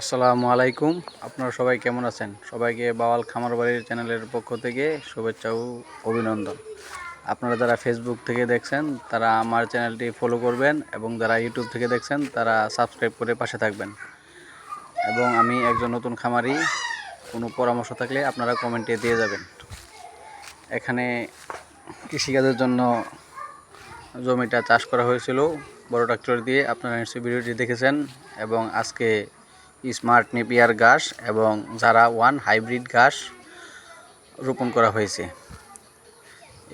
আসসালামু আলাইকুম। আপনারা সবাই কেমন আছেন? সবাইকে বাওয়াল খামার বাড়ির চ্যানেলের পক্ষ থেকে শুভেচ্ছা ও অভিনন্দন। আপনারা যারা ফেসবুক থেকে দেখছেন, তারা আমার চ্যানেলটি ফলো করবেন এবং যারা ইউটিউব থেকে দেখছেন, তারা সাবস্ক্রাইব করে পাশে থাকবেন। এবং আমি একজন নতুন খামারি, কোনো পরামর্শ থাকলে আপনারা কমেন্টে দিয়ে যাবেন। এখানে কৃষিকাজের জন্য জমিটা চাষ করা হয়েছিল। বড় ট্রাক্টর দিয়ে আপনারা নিশ্চয়ই ভিডিওটি দেখেছেন এবং আজকে স্মার্ট নেপিয়ার ঘাস এবং যারা ওয়ান হাইব্রিড ঘাস রোপণ করা হয়েছে।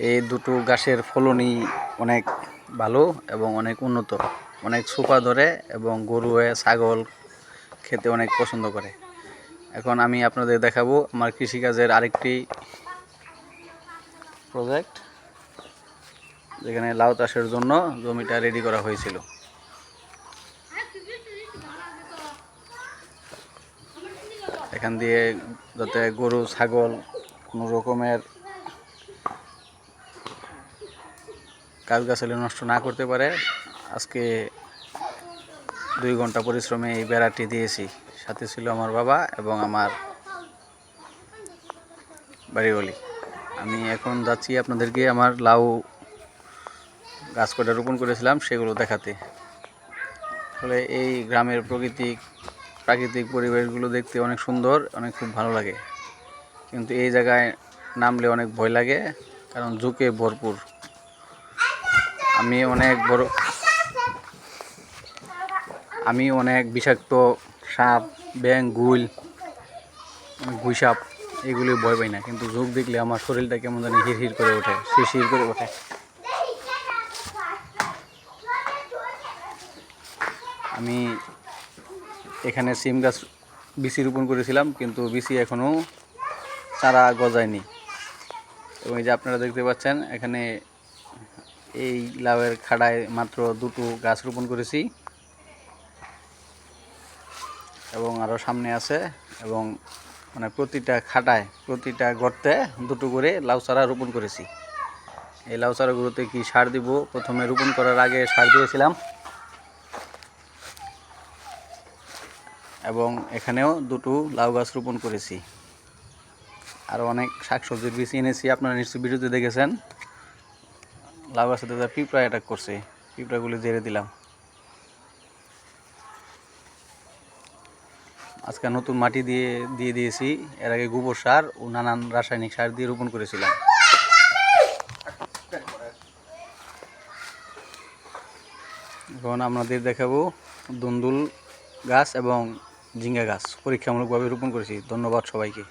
এই দুটো ঘাসের ফলনই অনেক ভালো এবং অনেক উন্নত, অনেক সোপা ধরে এবং গরু হয়ে ছাগল খেতে অনেক পছন্দ করে। এখন আমি আপনাদের দেখাবো আমার কৃষিকাজের আরেকটি প্রজেক্ট যেখানে লাউ চাষের জন্য জমিটা রেডি করা হয়েছিল। এখান দিয়ে যাতে গরু, ছাগল কোনো রকমের গাছগাছালি নষ্ট না করতে পারে, আজকে দুই ঘণ্টা পরিশ্রমে এই বেড়াটি দিয়েছি। সাথে ছিল আমার বাবা এবং আমার বাড়িওয়ালি। আমি এখন যাচ্ছি আপনাদেরকে আমার লাউ গাছ কটা রোপণ করেছিলাম, সেগুলো দেখাতে। ফলে এই গ্রামের প্রকৃতিক প্রাকৃতিক পরিবেশগুলো দেখতে অনেক সুন্দর, অনেক খুব ভালো লাগে। কিন্তু এই জায়গায় নামলে অনেক ভয় লাগে, কারণ ঝুঁকে ভরপুর। আমি অনেক বড়, আমি অনেক বিষাক্ত সাপ ব্যাং গুল গুই সাপ এগুলি ভয় পাই না। কিন্তু ঝোঁক দেখলে আমার শরীরটা কেমন জানি হির হির করে ওঠে, শিরশির করে ওঠে। আমি এখানে সিম গাছ বিচি রোপণ করেছিলাম, কিন্তু বিচি এখনও চারা গজায়নি। এবং এই যে আপনারা দেখতে পাচ্ছেন, এখানে এই লাউয়ের খাড়ায় মাত্র দুটো গাছ রোপণ করেছি। এবং আরও সামনে আছে, এবং মানে প্রতিটা খাটায়, প্রতিটা গর্তে দুটো করে লাউ চারা রোপণ করেছি। এই লাউ চারাগুলোতে কি সার দিব? প্রথমে রোপণ করার আগে সার দিয়েছিলাম। এবং এখানেও দুটো লাউ গাছ রোপণ করেছি। আর অনেক শাকসবজির বীজ এনেছি, আপনারা নিশ্চয়ই ভিডিওতে দেখেছেন। লাউ গাছের দাদা পিঁপড়া অ্যাটাক করছে, পিঁপড়াগুলি জেরে দিলাম। আজকে নতুন মাটি দিয়ে দিয়ে দিয়েছি, এর আগে গোবর সার ও নানান রাসায়নিক সার দিয়ে রোপণ করেছিলাম। এখন আপনাদের দেখাবো দুন্দুল গাছ এবং ঝিঙ্গা গাছ পরীক্ষামূলকভাবে রোপণ করেছি। ধন্যবাদ সবাইকে।